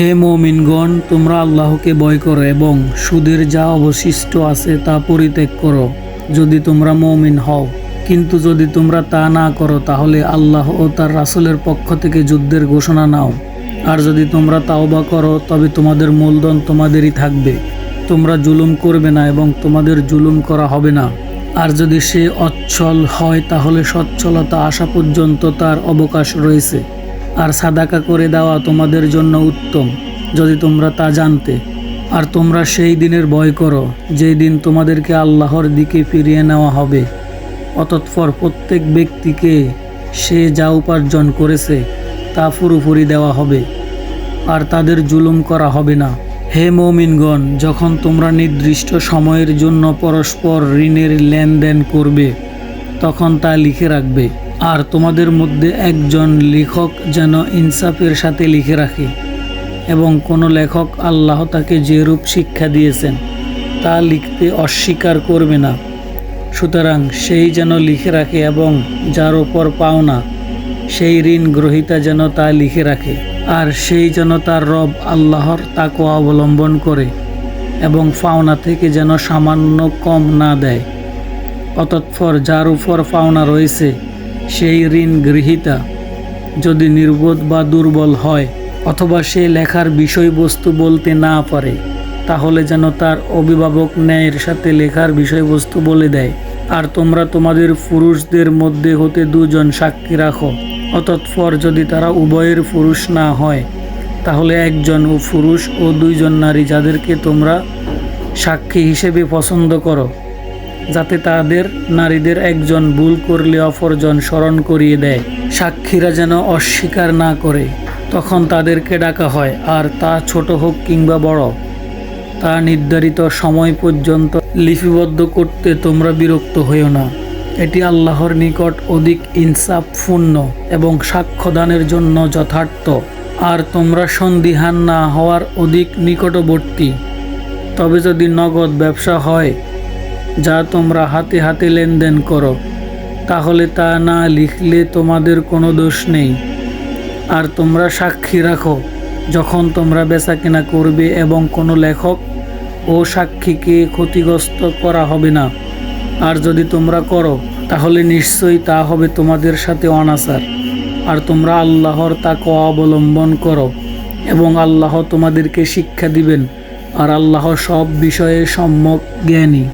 হে মমিনগণ, তোমরা আল্লাহকে ভয় করো এবং সুদের যা অবশিষ্ট আছে তা পরিত্যাগ করো, যদি তোমরা মমিন হও। কিন্তু যদি তোমরা তা না করো, তাহলে আল্লাহ ও তার রাসূলের পক্ষ থেকে যুদ্ধের ঘোষণা নাও। আর যদি তোমরা তাওবা করো, তবে তোমাদের মূলধন তোমাদেরই থাকবে। তোমরা জুলুম করবে না এবং তোমাদের জুলুম করা হবে না। আর যদি সে অচ্ছল হয়, তাহলে সচ্ছলতা আসা পর্যন্ত তার অবকাশ রয়েছে। আর সাদাকা করে দেওয়া তোমাদের জন্য উত্তম, যদি তোমরা তা জানতে। আর তোমরা সেই দিনের ভয় করো, যেই দিন তোমাদেরকে আল্লাহর দিকে ফিরিয়ে নেওয়া হবে। অতৎপর প্রত্যেক ব্যক্তিকে সে যা উপার্জন করেছে, তা পুরোপুরি দেওয়া হবে। আর তাদের জুলুম করা হবে না। হে মমিনগণ, যখন তোমরা নির্দিষ্ট সময়ের জন্য পরস্পর ঋণের লেনদেন করবে, তখন তা লিখে রাখবে। আর তোমাদের মধ্যে একজন লেখক যেন ইনসাফের সাথে লিখে রাখে, এবং কোনো লেখক আল্লাহ তাকে যেরূপ শিক্ষা দিয়েছেন, তা লিখতে অস্বীকার করবে না। সুতরাং সেই যেন লিখে রাখে এবং যার ওপর পাওনা সেই ঋণ গ্রহীতা যেন তা লিখে রাখে, আর সেই যেন তার রব আল্লাহর তাকে অবলম্বন করে, এবং পাওনা থেকে যেন সামান্য কম না দেয়। অতৎপর যার উপর পাওনা রয়েছে সেই ঋণ গৃহীতা। যদি নির্বোধ বা দুর্বল হয়, অথবা সে লেখার বিষয়বস্তু বলতে না পারে, তাহলে যেন তার অভিভাবক ন্যায়ের সাথে লেখার বিষয়বস্তু বলে দেয়। আর তোমরা তোমাদের পুরুষদের মধ্যে হতে দুজন সাক্ষী রাখো, অতৎপর যদি তারা উভয়ের পুরুষ না হয়, তাহলে একজন ও পুরুষ ও দুইজন নারী যাদেরকে তোমরা সাক্ষী হিসেবে পছন্দ করো। যাতে তাদের নারীদের একজন ভুল করলে অপরজন স্মরণ করিয়ে দেয়। সাক্ষীরা যেন অস্বীকার না করে। তখন তাদেরকে ডাকা হয়, আর তা ছোট হোক কিংবা বড়, তা নির্ধারিত সময় পর্যন্ত লিপিবদ্ধ করতে তোমরা বিরক্ত হইও না। এটি আল্লাহর নিকট অধিক ইনসাফপূর্ণ এবং সাক্ষ্যদানের জন্য যথার্থ। আর তোমরা সন্দিহান না হওয়ার অধিক নিকটবর্তী। তবে যদি নগদ ব্যবসা হয় যা তোমরা হাতে হাতে লেনদেন করো, তাহলে তা না লিখলে তোমাদের কোনো দোষ নেই। আর তোমরা সাক্ষী রাখো, যখন তোমরা বেচাকেনা করবে এবং কোনো লেখক ও সাক্ষীকে ক্ষতিগ্রস্ত করা হবে না। আর যদি তোমরা করো, তাহলে নিশ্চয়ই তা হবে তোমাদের সাথে অনাচার। আর তোমরা আল্লাহর তাকে অবলম্বন করো, এবং আল্লাহ তোমাদেরকে শিক্ষা দিবেন, আর আল্লাহ সব বিষয়ে সম্যক জ্ঞানী।